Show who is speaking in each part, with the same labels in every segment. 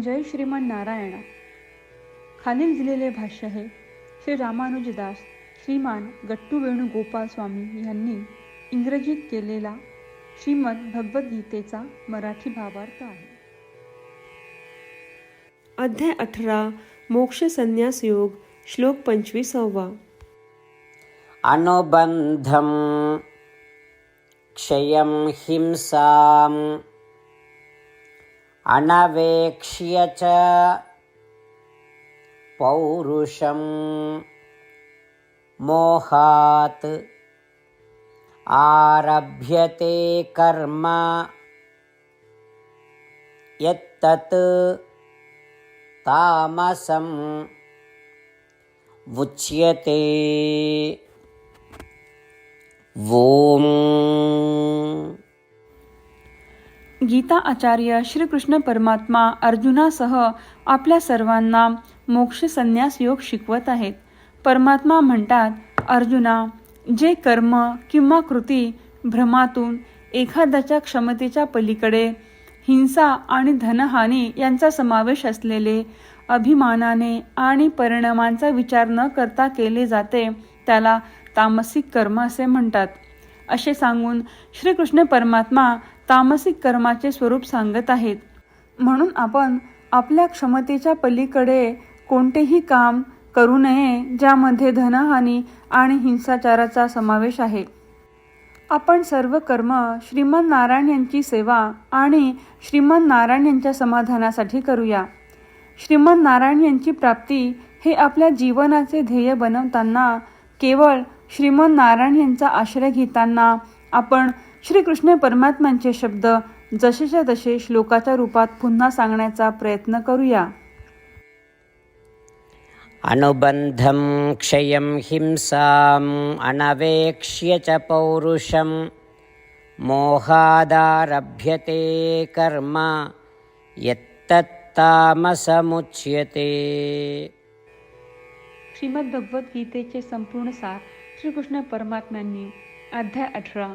Speaker 1: जय श्रीमान नारायण. खालील दिलेले भाष्य हे श्री रामानुजदास श्रीमान गट्टू वेणुगोपाल स्वामी यांनी इंग्रजीत केलेला श्रीमद भगवद्गीतेचा मराठी भावार्थ आहे.
Speaker 2: अध्याय अठरा मोक्ष संन्यास योग श्लोक पंचवीसावा.
Speaker 3: अनुबन्धं क्षयं हिंसाम् अनवेक्ष्य च पौरुषं मोहात्। आरभ्यते कर्म यत्तत् तामसम् उच्यते। ॐ
Speaker 1: गीता आचार्य श्रीकृष्ण परमात्मा अर्जुनासह आपल्या सर्वांना मोक्ष संन्यास योग शिकवत आहेत. परमात्मा म्हणतात अर्जुना जे कर्म किंवा कृती भ्रमातून एखाद्याच्या क्षमतेच्या पलीकडे हिंसा आणि धनहानी यांचा समावेश असलेले अभिमानाने आणि परिणामांचा विचार न करता केले जाते त्याला तामसिक कर्म असे म्हणतात. असे सांगून श्रीकृष्ण परमात्मा तामसिक कर्माचे स्वरूप सांगत आहेत. म्हणून आपण आपल्या क्षमतेच्या पलीकडे कोणतेही काम करू नये ज्यामध्ये धनहानी आणि हिंसाचाराचा समावेश आहे. आपण सर्व कर्म श्रीमन नारायण यांची सेवा आणि श्रीमन नारायण यांच्या समाधानासाठी करूया. श्रीमन नारायण यांची प्राप्ती हे आपल्या जीवनाचे ध्येय बनवताना केवळ श्रीमन नारायण यांचा आश्रय घेताना आपण श्रीकृष्ण परमात्म्यांचे शब्द जसेच्या तसे श्लोकाच्या रूपात पुन्हा सांगण्याचा प्रयत्न करूया.
Speaker 3: अनुबन्धं क्षयं हिंसाम् अनवेक्ष्य च पौरुषं मोहादारभ्यते कर्म यत्तत्तामसमुच्यते।
Speaker 1: श्रीमद भगवद्गीतेचे संपूर्ण सार श्रीकृष्ण परमात्म्यांनी अध्याय अठरा.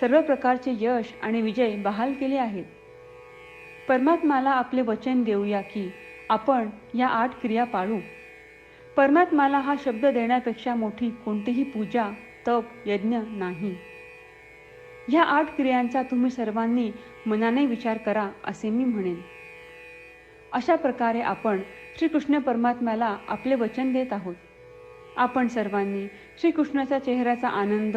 Speaker 1: सर्व प्रकारचे यश आणि विजय बहाल केले आहेत. परमात्माला आपले वचन देऊया की आपण या आठ क्रिया पाळू. परमात्माला हा शब्द देण्यापेक्षा मोठी कोणतीही पूजा तप यज्ञ नाही. ह्या आठ क्रियांचा तुम्ही सर्वांनी मनाने विचार करा असे मी म्हणेन. अशा प्रकारे आपण श्रीकृष्ण परमात्म्याला आपले वचन देत आहोत. आपण सर्वांनी श्रीकृष्णाच्या चेहऱ्याचा आनंद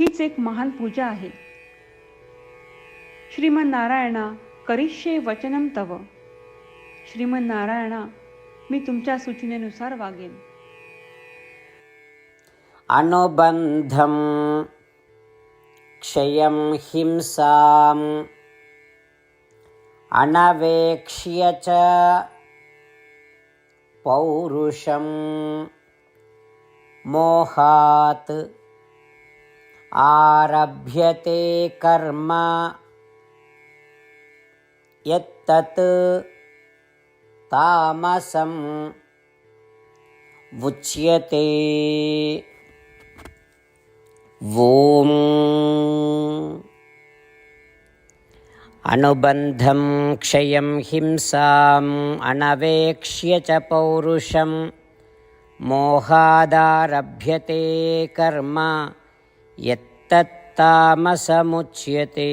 Speaker 1: हीच एक महान पूजा आहे. श्रीमन नारायणा करिष्ये वचनम तव. श्रीमन नारायणा मी तुमच्या सूचनेनुसार वागेन.
Speaker 3: अनुबन्धं क्षयं हिंसाम् अनवेक्ष्य च पौरुषं मोहात् आरभ्यते कर्म। यत्तत् तामसम् उच्यते ॐ अनुबन्धं क्षयं हिंसाम् अनवेक्ष्य च पौरुषं। मोहादारभ्यते कर्म यत्तत्तामसमुच्यते